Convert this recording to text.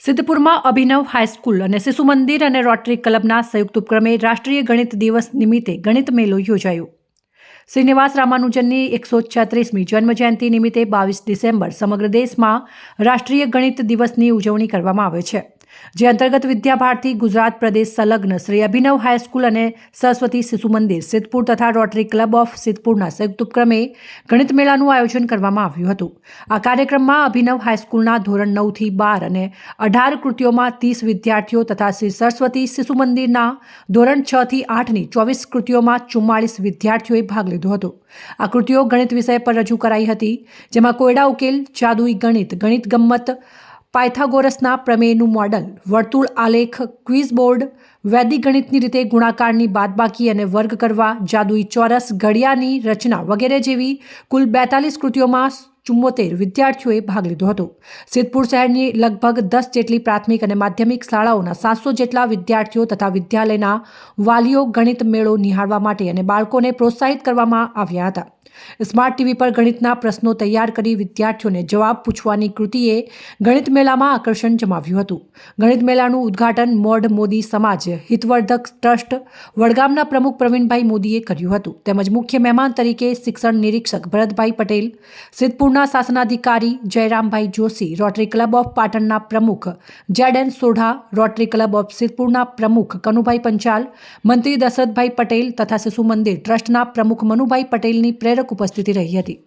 સિદ્ધપુરમાં અભિનવ high school અને શિશુ મંદિર અને રોટરી ક્લબના સંયુક્ત ઉપક્રમે રાષ્ટ્રીય ગણિત દિવસ નિમિત્તે ગણિત મેળો યોજાયો. શ્રીનિવાસ રામાનુજનની એકસો છત્રીસમી જન્મજયંતિ નિમિત્તે બાવીસ ડિસેમ્બર સમગ્ર દેશમાં રાષ્ટ્રીય ગણિત દિવસની ઉજવણી કરવામાં આવે છે. જે અંતર્ગત વિદ્યાભારતી ગુજરાત પ્રદેશ સંલગ્ન શ્રી અભિનવ હાઈસ્કૂલ અને સરસ્વતી શિશુ મંદિર, સિદ્ધપુર તથા રોટરી ક્લબ ઓફ સિદ્ધપુરના સંયુક્ત ઉપક્રમે ગણિત મેળાનું આયોજન કરવામાં આવ્યું હતું. આ કાર્યક્રમમાં અભિનવ હાઈસ્કૂલના ધોરણ નવથી બાર અને અઢાર કૃતિઓમાં ત્રીસ વિદ્યાર્થીઓ તથા શ્રી સરસ્વતી શિશુ મંદિરના ધોરણ છ થી આઠની ચોવીસ કૃતિઓમાં ચુમ્માળીસ વિદ્યાર્થીઓએ ભાગ લીધો હતો. આ કૃતિઓ ગણિત વિષય પર રજૂ કરાઈ હતી, જેમાં કોયડા ઉકેલ, જાદુઈ ગણિત ગણિત ગમ્મત પાયથાગોરસના પ્રમેયનું મોડલ, વર્તુળ આલેખ, ક્વિઝ બોર્ડ, વૈદિક ગણિતની રીતે ગુણાકારની બાદબાકી અને વર્ગ કરવા, જાદુઈ ચોરસ ઘડિયાની રચના વગેરે જેવી કુલ બેતાલીસ કૃતિઓમાં ચુમ્મોતેર વિદ્યાર્થીઓએ ભાગ લીધો હતો. સિદ્ધપુર શહેરની લગભગ દસ જેટલી પ્રાથમિક અને માધ્યમિક શાળાઓના સાતસો જેટલા વિદ્યાર્થીઓ તથા વિદ્યાલયના વાલીઓ ગણિત મેળો નિહાળવા માટે અને બાળકોને પ્રોત્સાહિત કરવામાં આવ્યા હતા. સ્માર્ટ ટીવી પર ગણિતના પ્રશ્નો તૈયાર કરી વિદ્યાર્થીઓને જવાબ પૂછવાની કૃતિએ ગણિત મેળામાં આકર્ષણ જમાવ્યું હતું. ગણિત મેળાનું ઉદ્ઘાટન મોઢ મોદી સમાજ, હિતવર્ધક ટ્રસ્ટ, વડગામના પ્રમુખ પ્રવીણભાઈ મોદીએ કર્યું હતું. તેમજ મુખ્ય મહેમાન તરીકે શિક્ષણ નિરીક્ષક ભરતભાઈ પટેલ, સિદ્ધપુરના શાસનાધિકારી Jayrambhai Joshi, Rotary Club of પાટણના પ્રમુખ Z N Sodha, Rotary Club of સિદ્ધપુરના પ્રમુખ કનુભાઈ પંચાલ, મંત્રી દશરથભાઈ પટેલ તથા શિશુ મંદિર ટ્રસ્ટના પ્રમુખ મનુભાઈ પટેલની પ્રેરક ઉપસ્થિતિ રહી હતી.